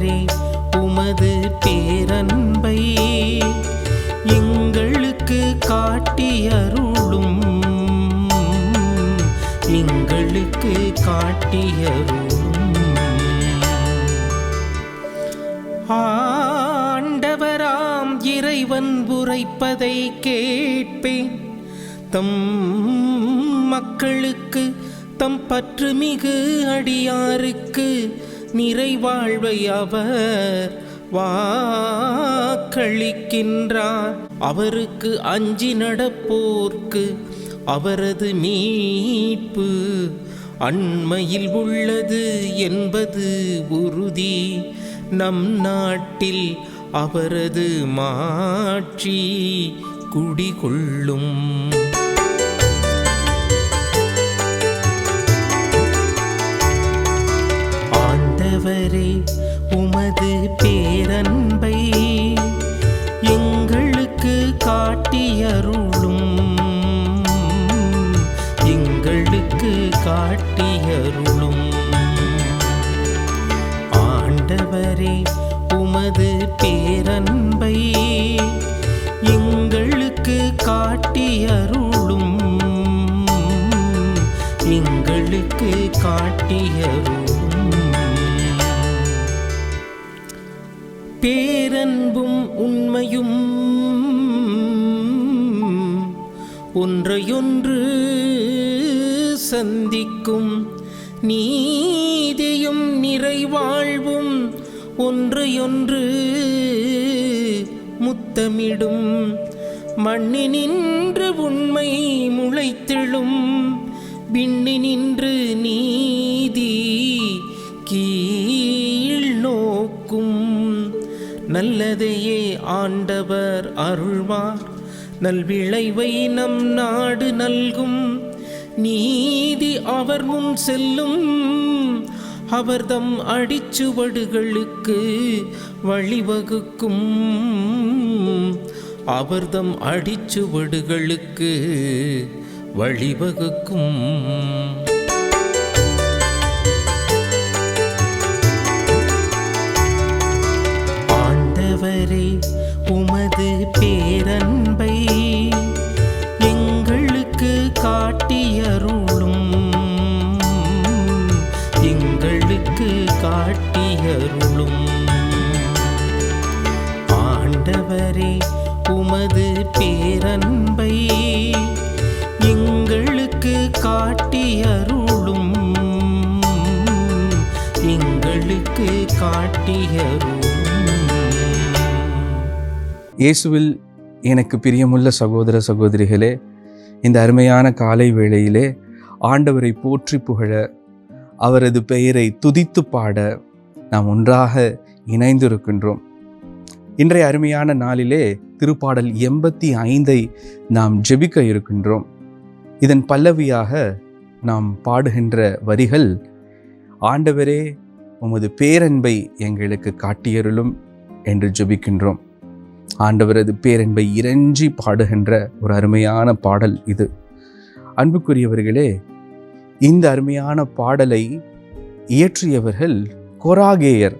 ஆண்டவரே உமது பேரன்பை எங்களுக்கு காட்டியருளும் எங்களுக்கு காட்டியருளும் ஆண்டவராம் இறைவன் உரைப்பதை கேட்பேன். தம் மக்களுக்கு தம் பற்றுமிகு அடியாருக்கு நிறைவாழ்வை அவர் வாக்களிக்கின்றார். அவருக்கு அஞ்சி நடப்போர்க்கு அவரது மீட்பு அண்மையில் உள்ளது என்பது உறுதி. நம் நாட்டில் அவரது மாட்சி குடிகொள்ளும். ஆண்டவரே உமது பேரன்பை எங்களுக்கு காட்டியருளும். எங்களுக்கு காட்டியருளும். ஆண்டவரே உமது பேரன்பை எங்களுக்கு காட்டியருளும். எங்களுக்கு காட்டியருளும். பேரன்பும் உண்மையும் ஒன்றையொன்று சந்திக்கும் நீதியும் நிறைவாழ்வும் ஒன்றையொன்று முத்தமிடும். மண்ணினின்று உண்மை முளைத்தெழும். விண்ணினின்று நீ நல்லதையே ஆண்டவர் அருள்வார். நல்விளைவை நம் நாடு நல்கும். நீதி அவர் முன் செல்லும். அவர்தம் அடிச்சுவடுகளுக்கு வழிவகுக்கும். அவர்தம் அடிச்சுவடுகளுக்கு வழிவகுக்கும். ஆண்டவரே உமது பேரன்பை எங்களுக்கு காட்டியருளும். எங்களுக்கு காட்டியருளும். ஆண்டவரே உமது பேரன்பை எங்களுக்கு காட்டியருளும். எங்களுக்கு காட்டியருளும். இயேசுவில் எனக்கு பிரியமுள்ள சகோதர சகோதரிகளே இந்த அருமையான காலை வேளையிலே ஆண்டவரை போற்றி புகழ அவரது பெயரை துதித்து பாட நாம் ஒன்றாக இணைந்திருக்கின்றோம். இன்றைய அருமையான நாளிலே திருப்பாடல் எண்பத்தி ஐந்தை நாம் ஜெபிக்க இருக்கின்றோம். இதன் பல்லவியாக நாம் பாடுகின்ற வரிகள் ஆண்டவரே உமது பேரன்பை எங்களுக்கு காட்டியருளும் என்று ஜெபிக்கின்றோம். ஆண்டவரது பேரன்பை இறைஞ்சி பாடுகின்ற ஒரு அருமையான பாடல் இது. அன்புக்குரியவர்களே இந்த அருமையான பாடலை இயற்றியவர்கள் கொராகேயர்.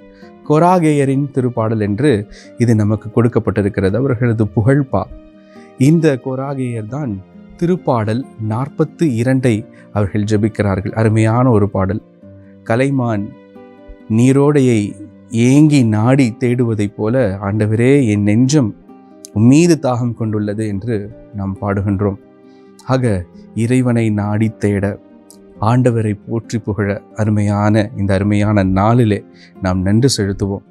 கொராகேயரின் திருப்பாடல் என்று இது நமக்கு கொடுக்கப்பட்டிருக்கிறது. அவர்களது புகழ்பா. இந்த கொராகேயர் தான் திருப்பாடல் நாற்பத்து இரண்டை அவர்கள் ஜெபிக்கிறார்கள். அருமையான ஒரு பாடல். கலைமான் நீரோடையை ஏங்கி நாடி தேடுவதைப் போல ஆண்டவரே என் நெஞ்சம் மீது தாகம் கொண்டுள்ளது என்று நாம் பாடுகின்றோம். ஆக இறைவனை நாடி தேட ஆண்டவரை போற்றி புகழ அருமையான இந்த அருமையான நாளிலே நாம் நன்றி செலுத்துவோம்.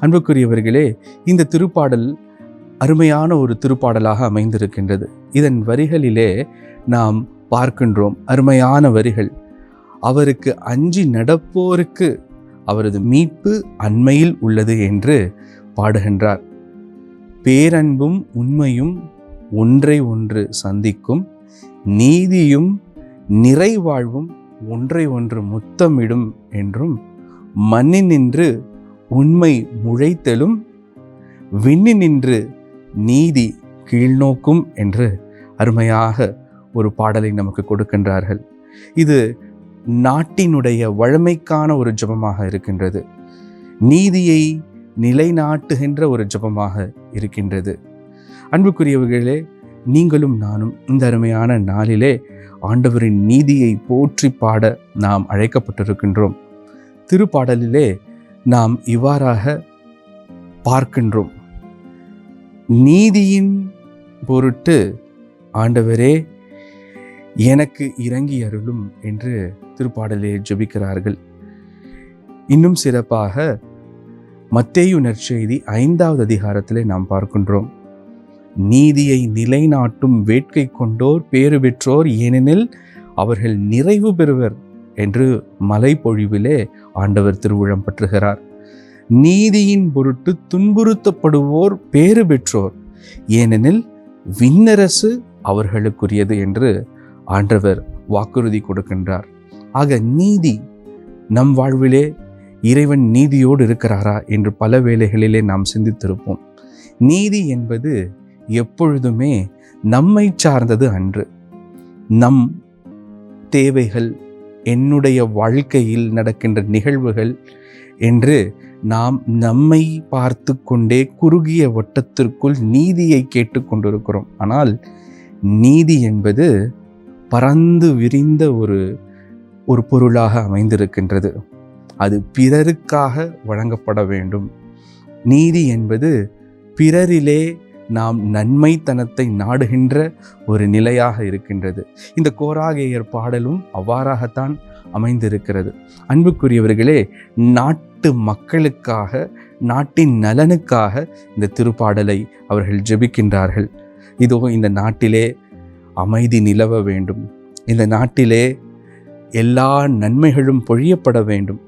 அன்புக்குரியவர்களே இந்த திருப்பாடல் அருமையான ஒரு திருப்பாடலாக அமைந்திருக்கின்றது. இதன் வரிகளிலே நாம் பார்க்கின்றோம் அருமையான வரிகள். அவருக்கு அஞ்சி நடப்போருக்கு அவரது மீட்பு அண்மையில் உள்ளது என்று பாடுகின்றார். பேரன்பும் உண்மையும் ஒன்றை ஒன்று சந்திக்கும் நீதியும் நிறைவாழ்வும் ஒன்றை ஒன்று முத்தமிடும் என்றும் மண்ணினின்று உண்மை முளைத்தலும் விண்ணி நின்று நீதி கீழ்நோக்கும் என்று அருமையாக ஒரு பாடலை நமக்கு கொடுக்கின்றார்கள். இது நாட்டினுடைய வழமைக்கான ஒரு ஜெபமாக இருக்கின்றது. நீதியை நிலைநாட்டுகின்ற ஒரு ஜெபமாக இருக்கின்றது. அன்புக்குரியவர்களே நீங்களும் நானும் இந்த அருமையான நாளிலே ஆண்டவரின் நீதியை போற்றி பாட நாம் அழைக்கப்பட்டிருக்கின்றோம். திருப்பாடலிலே நாம் இவ்வாறாக பார்க்கின்றோம். நீதியின் பொருட்டு ஆண்டவரே எனக்கு இறங்கி அருளும் என்று திருப்பாடலே ஜெபிக்கிறார்கள். இன்னும் சிறப்பாக மத்தேயு நற்செய்தி ஐந்தாவது அதிகாரத்திலே நாம் பார்க்கின்றோம். நீதியை நிலைநாட்டும் வேட்கை கொண்டோர் பேறு பெற்றோர் ஏனெனில் அவர்கள் நிறைவு பெறுவர் என்று மலைப்பொழிவிலே ஆண்டவர் திருவுழம் பற்றுகிறார். நீதியின் பொருட்டு துன்புறுத்தப்படுவோர் பேறு பெற்றோர் ஏனெனில் விண்ணரசு அவர்களுக்குரியது என்று ஆண்டவர் வாக்குறுதி கொடுக்கின்றார். ஆக நீதி நம் வாழ்விலே இறைவன் நீதியோடு இருக்கிறாரா என்று பல வேளைகளிலே நாம் சிந்தித்திருப்போம். நீதி என்பது எப்பொழுதுமே நம்மை சார்ந்தது அன்று. நம் தேவைகள் என்னுடைய வாழ்க்கையில் நடக்கின்ற நிகழ்வுகள் என்று நாம் நம்மை பார்த்து கொண்டே குறுகிய வட்டத்திற்குள் நீதியை கேட்டுக்கொண்டிருக்கிறோம். ஆனால் நீதி என்பது பறந்து விரிந்த ஒரு ஒரு பொருளாக அமைந்திருக்கின்றது. அது பிறருக்காக வழங்கப்பட வேண்டும். நீதி என்பது பிறரிலே நாம் நன்மைத்தனத்தை நாடுகின்ற ஒரு நிலையாக இருக்கின்றது. இந்த கோராகேயர் பாடலும் அவ்வாறாகத்தான் அமைந்திருக்கிறது. அன்புக்குரியவர்களே நாட்டு மக்களுக்காக நாட்டின் நலனுக்காக இந்த திருப்பாடலை அவர்கள் ஜெபிக்கின்றார்கள். இதோ இந்த நாட்டிலே அமைதி நிலவ வேண்டும். இந்த நாட்டிலே எல்லா நன்மைகளும் பொழியப்பட வேண்டும்.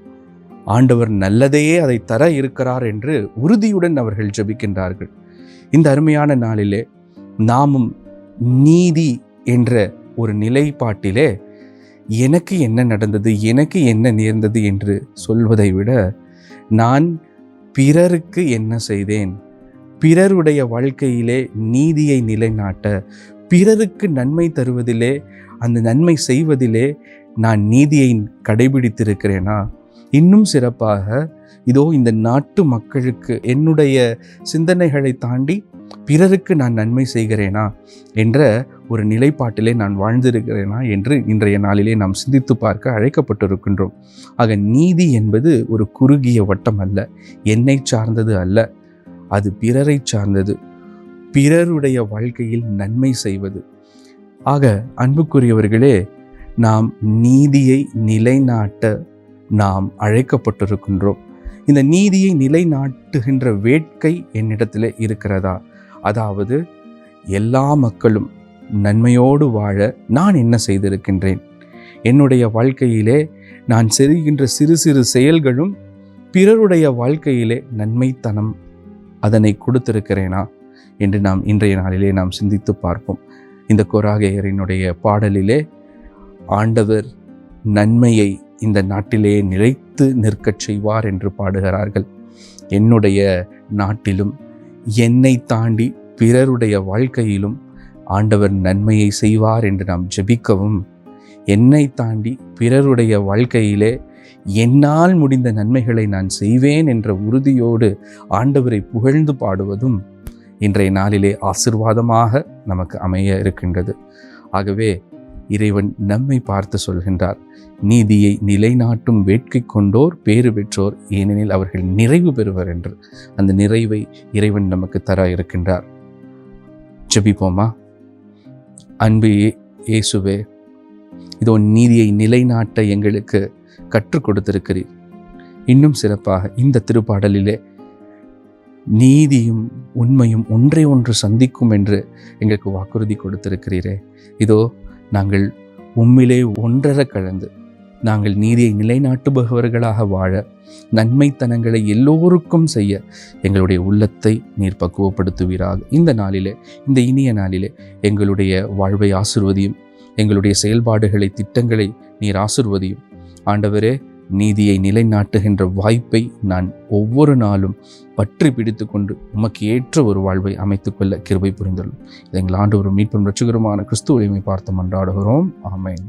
ஆண்டவர் நல்லதையே அதை தர இருக்கிறார் என்று உறுதியுடன் அவர்கள் ஜபிக்கின்றார்கள். இந்த அருமையான நாளிலே நாமும் நீதி என்ற ஒரு நிலைப்பாட்டிலே எனக்கு என்ன நடந்தது எனக்கு என்ன நேர்ந்தது என்று சொல்வதை விட நான் பிறருக்கு என்ன செய்தேன்? பிறருடைய வாழ்க்கையிலே நீதியை நிலைநாட்ட பிறருக்கு நன்மை தருவதிலே அந்த நன்மை செய்வதிலே நான் நீதியை கடைபிடித்திருக்கிறேனா? இன்னும் சிறப்பாக இதோ இந்த நாட்டு மக்களுக்கு என்னுடைய சிந்தனைகளை தாண்டி பிறருக்கு நான் நன்மை செய்கிறேனா? என்ற ஒரு நிலைப்பாட்டிலே நான் வாழ்ந்திருக்கிறேனா? என்று இன்றைய நாளிலே நாம் சிந்தித்து பார்க்க அழைக்கப்பட்டிருக்கின்றோம். ஆக நீதி என்பது ஒரு குறுகிய வட்டம் அல்ல. என்னை சார்ந்தது அல்ல. அது பிறரை சார்ந்தது. பிறருடைய வாழ்க்கையில் நன்மை செய்வது. ஆக அன்புக்குரியவர்களே நாம் நீதியை நிலைநாட்ட நாம் அழைக்கப்பட்டிருக்கின்றோம். இந்த நீதியை நிலைநாட்டுகின்ற வேட்கை என்னிடத்தில் இருக்கிறதா? அதாவது எல்லா மக்களும் நன்மையோடு வாழ நான் என்ன செய்திருக்கின்றேன்? என்னுடைய வாழ்க்கையிலே நான் செய்கின்ற சிறு சிறு செயல்களும் பிறருடைய வாழ்க்கையிலே நன்மைத்தனம் அதனை கொடுத்திருக்கிறேனா? என்று நாம் இன்றைய நாளிலே நாம் சிந்தித்து பார்ப்போம். இந்த கொராகையரினுடைய பாடலிலே ஆண்டவர் நன்மையை இந்த நாட்டிலே நிலைத்து நிற்கச் செய்வார் என்று பாடுகிறார்கள். என்னுடைய நாட்டிலும் என்னை தாண்டி பிறருடைய வாழ்க்கையிலும் ஆண்டவர் நன்மையை செய்வார் என்று நாம் ஜெபிக்கவும் என்னை தாண்டி பிறருடைய வாழ்க்கையிலே என்னால் முடிந்த நன்மைகளை நான் செய்வேன் என்ற உறுதியோடு ஆண்டவரை புகழ்ந்து பாடுவதும் இன்றைய நாளிலே ஆசிர்வாதமாக நமக்கு அமைய இருக்கின்றது. ஆகவே இறைவன் நம்மை பார்த்து சொல்கின்றார் நீதியை நிலைநாட்டும் வேட்கை கொண்டோர் பேறு பெற்றோர் ஏனெனில் அவர்கள் நிறைவு பெறுவர் என்று. அந்த நிறைவை இறைவன் நமக்கு தர இருக்கின்றார். ஜபிப்போமா? அன்பு இயேசுவே இதோ நீதியை நிலைநாட்ட எங்களுக்கு கற்றுக் கொடுத்திருக்கிறீர். இன்னும் சிறப்பாக இந்த திருப்பாடலிலே நீதியும் உண்மையும் ஒன்றை ஒன்று சந்திக்கும் என்று எங்களுக்கு வாக்குறுதி கொடுத்திருக்கிறீரே. இதோ நாங்கள் உம்மிலே ஒன்றர கலந்து நாங்கள் நீதியை நிலைநாட்டுபவர்களாக வாழ நன்மைத்தனங்களை எல்லோருக்கும் செய்ய எங்களுடைய உள்ளத்தை நீர் பக்குவப்படுத்துவீராக. இந்த நாளிலே இந்த இனிய நாளிலே எங்களுடைய வாழ்வை ஆசிர்வதியும் எங்களுடைய செயல்பாடுகளை திட்டங்களை நீர் ஆசிர்வதியும். ஆண்டவரே நீதியை நிலைநாட்டுகின்ற வாய்ப்பை நான் ஒவ்வொரு நாளும் பற்றி பிடித்து கொண்டு உமக்கு ஏற்ற ஒரு வாழ்வை அமைத்துக்கொள்ள கிருபை புரிந்துள்ளோம் இதை எங்கள் ஆண்டு ஒரு மீட்பும் ரட்சகருமான கிறிஸ்துவையுமே பார்த்து மன்றாடுகிறோம் ஆமேன்